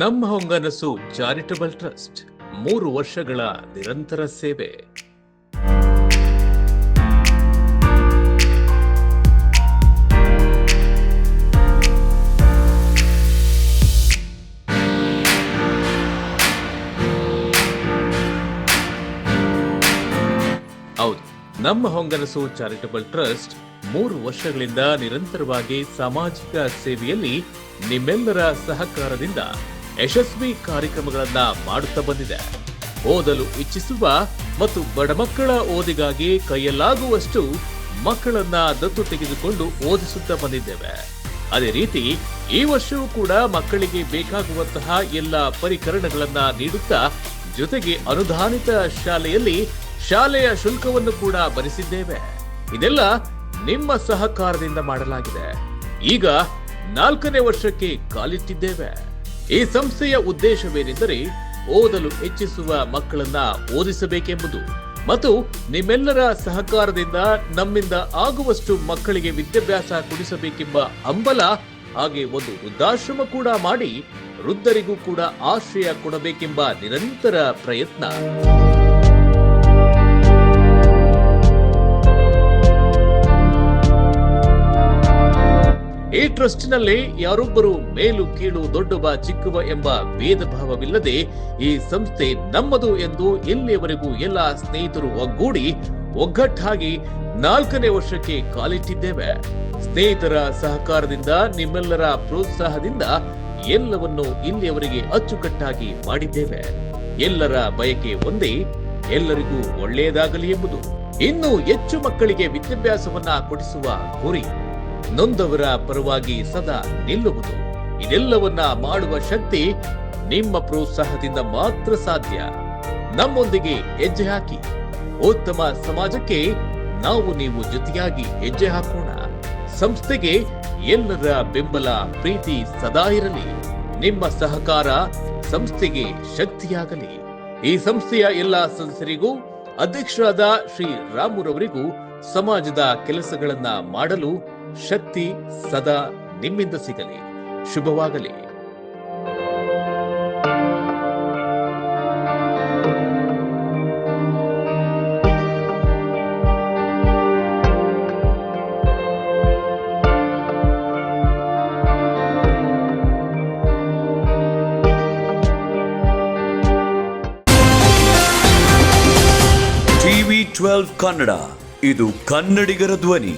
ನಮ್ಮ Honganasu charitable trust, ಮೂರು ವರ್ಷಗಳ ನಿರಂತರ ಸೇವೆ. ಹೌದು, ನಮ್ಮ ಹೊಂಗನಸು ಚಾರಿಟಬಲ್ ಟ್ರಸ್ಟ್ ಮೂರು ವರ್ಷಗಳಿಂದ ನಿರಂತರವಾಗಿ ಸಾಮಾಜಿಕ ಸೇವೆಯಲ್ಲಿ ನಿಮ್ಮೆಲ್ಲರ ಸಹಕಾರದಿಂದ ಯಶಸ್ವಿ ಕಾರ್ಯಕ್ರಮಗಳನ್ನ ಮಾಡುತ್ತಾ ಬಂದಿದೆ. ಓದಲು ಇಚ್ಛಿಸುವ ಮತ್ತು ಬಡ ಮಕ್ಕಳ ಓದಿಗಾಗಿ ಕೈಯಲ್ಲಾಗುವಷ್ಟು ಮಕ್ಕಳನ್ನ ದತ್ತು ತೆಗೆದುಕೊಂಡು ಓದಿಸುತ್ತಾ ಬಂದಿದ್ದೇವೆ. ಅದೇ ರೀತಿ, ಈ ವರ್ಷವೂ ಕೂಡ ಮಕ್ಕಳಿಗೆ ಬೇಕಾಗುವಂತಹ ಎಲ್ಲ ಪರಿಕರಣಗಳನ್ನ ನೀಡುತ್ತಾ ಜೊತೆಗೆ ಅನುದಾನಿತ ಶಾಲೆಯಲ್ಲಿ ಶಾಲೆಯ ಶುಲ್ಕವನ್ನು ಕೂಡ ಭರಿಸಿದ್ದೇವೆ. ಇದೆಲ್ಲ ನಿಮ್ಮ ಸಹಕಾರದಿಂದ ಮಾಡಲಾಗಿದೆ. ಈಗ ನಾಲ್ಕನೇ ವರ್ಷಕ್ಕೆ ಕಾಲಿಟ್ಟಿದ್ದೇವೆ. ಈ ಸಂಸ್ಥೆಯ ಉದ್ದೇಶವೇನೆಂದರೆ ಓದಲು ಹೆಚ್ಚಿಸುವ ಮಕ್ಕಳನ್ನ ಓದಿಸಬೇಕೆಂಬುದು. ಮತ್ತು ನಿಮ್ಮೆಲ್ಲರ ಸಹಕಾರದಿಂದ ನಮ್ಮಿಂದ ಆಗುವಷ್ಟು ಮಕ್ಕಳಿಗೆ ವಿದ್ಯಾಭ್ಯಾಸ ಕೊಡಿಸಬೇಕೆಂಬ ಹಂಬಲ, ಹಾಗೆ ಒಂದು ವೃದ್ಧಾಶ್ರಮ ಕೂಡ ಮಾಡಿ ವೃದ್ಧರಿಗೂ ಕೂಡ ಆಶ್ರಯ ಕೊಡಬೇಕೆಂಬ ನಿರಂತರ ಪ್ರಯತ್ನ. ಈ ಟ್ರಸ್ಟ್ನಲ್ಲಿ ಯಾರೊಬ್ಬರು ಮೇಲು ಕೀಳು ದೊಡ್ಡವ ಚಿಕ್ಕವ ಎಂಬ ಭೇದ ಭಾವವಿಲ್ಲದೆ ಈ ಸಂಸ್ಥೆ ನಮ್ಮದು ಎಂದು ಇಲ್ಲಿಯವರೆಗೂ ಎಲ್ಲ ಸ್ನೇಹಿತರು ಒಗ್ಗೂಡಿ ಒಗ್ಗಟ್ಟಾಗಿ ನಾಲ್ಕನೇ ವರ್ಷಕ್ಕೆ ಕಾಲಿಟ್ಟಿದ್ದೇವೆ. ಸ್ನೇಹಿತರ ಸಹಕಾರದಿಂದ ನಿಮ್ಮೆಲ್ಲರ ಪ್ರೋತ್ಸಾಹದಿಂದ ಎಲ್ಲವನ್ನು ಇಲ್ಲಿಯವರೆಗೆ ಅಚ್ಚುಕಟ್ಟಾಗಿ ಮಾಡಿದ್ದೇವೆ. ಎಲ್ಲರ ಬಯಕೆ ಒಂದೇ, ಎಲ್ಲರಿಗೂ ಒಳ್ಳೆಯದಾಗಲಿ ಎಂಬುದು. ಇನ್ನೂ ಹೆಚ್ಚು ಮಕ್ಕಳಿಗೆ ವಿದ್ಯಾಭ್ಯಾಸವನ್ನ ಕೊಡಿಸುವ ಗುರಿ ನೊಂದವರ ಪರವಾಗಿ ಸದಾ ನಿಲ್ಲುವುದು. ಇದೆಲ್ಲವನ್ನ ಮಾಡುವ ಶಕ್ತಿ ನಿಮ್ಮ ಪ್ರೋತ್ಸಾಹದಿಂದ ಮಾತ್ರ ಸಾಧ್ಯ. ನಮ್ಮೊಂದಿಗೆ ಹೆಜ್ಜೆ ಹಾಕಿ. ಉತ್ತಮ ಸಮಾಜಕ್ಕೆ ನಾವು ನೀವು ಜೊತೆಯಾಗಿ ಹೆಜ್ಜೆ ಹಾಕೋಣ. ಸಂಸ್ಥೆಗೆ ಎಲ್ಲರ ಬೆಂಬಲ ಪ್ರೀತಿ ಸದಾ ಇರಲಿ. ನಿಮ್ಮ ಸಹಕಾರ ಸಂಸ್ಥೆಗೆ ಶಕ್ತಿಯಾಗಲಿ. ಈ ಸಂಸ್ಥೆಯ ಎಲ್ಲಾ ಸದಸ್ಯರಿಗೂ, ಅಧ್ಯಕ್ಷರಾದ ಶ್ರೀ ರಾಮುರವರಿಗೂ ಸಮಾಜದ ಕೆಲಸಗಳನ್ನ ಮಾಡಲು ಶಕ್ತಿ ಸದಾ ನಿಮ್ಮಿಂದ ಸಿಗಲಿ. ಶುಭವಾಗಲಿ. ಟಿವಿ ಟ್ವೆಲ್ವ್ ಕನ್ನಡ ಇದು ಕನ್ನಡಿಗರ ಧ್ವನಿ.